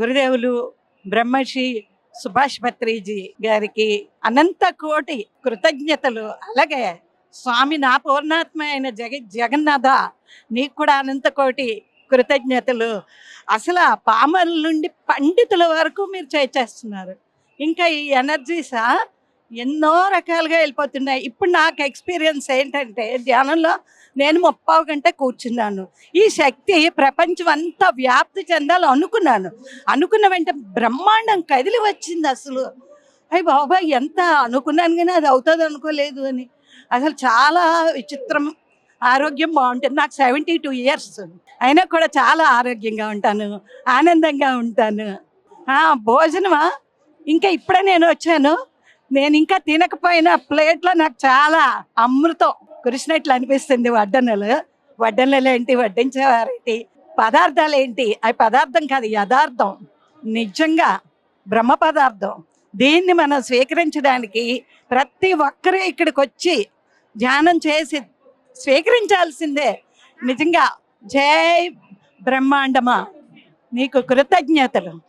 గురుదేవులు బ్రహ్మశ్రీ సుభాష్ భత్రీజీ గారికి అనంత కోటి కృతజ్ఞతలు. అలాగే స్వామి నా పూర్ణాత్మ అయిన జగ జగన్నాథ నీకు కూడా అనంత కోటి కృతజ్ఞతలు. అసలు ఆ పామల నుండి పండితుల వరకు మీరు చేసేస్తున్నారు. ఇంకా ఈ ఎనర్జీసా? ఎన్నో రకాలుగా వెళ్ళిపోతున్నాయి. ఇప్పుడు నాకు ఎక్స్పీరియన్స్ ఏంటంటే ధ్యానంలో నేను ముప్పావు గంట కూర్చున్నాను. ఈ శక్తి ప్రపంచం అంతా వ్యాప్తి చెందాలి అనుకున్నాను. అనుకున్న వెంట బ్రహ్మాండం కదిలి వచ్చింది అసలు. అయ్యి బాబాయ్ ఎంత అనుకున్నాను కానీ అది అవుతుంది అనుకోలేదు అని. అసలు చాలా విచిత్రం. ఆరోగ్యం బాగుంటుంది. నాకు సెవెంటీ టూ ఇయర్స్ అయినా కూడా చాలా ఆరోగ్యంగా ఉంటాను. ఆనందంగా ఉంటాను. భోజనమా? ఇంకా ఇప్పుడే నేను వచ్చాను. నేను ఇంకా తినకపోయిన ప్లేట్లో నాకు చాలా అమృతం కురిసినట్లు అనిపిస్తుంది వడ్డనలు వడ్డనలు ఏంటి? వడ్డించేవారేంటి పదార్థాలు ఏంటి? అవి పదార్థం కాదు యథార్థం నిజంగా బ్రహ్మ పదార్థం. దీన్ని మనం స్వీకరించడానికి ప్రతి ఒక్కరూ ఇక్కడికి వచ్చి ధ్యానం చేసి స్వీకరించాల్సిందే. నిజంగా జై బ్రహ్మాండమా? నీకు కృతజ్ఞతలు.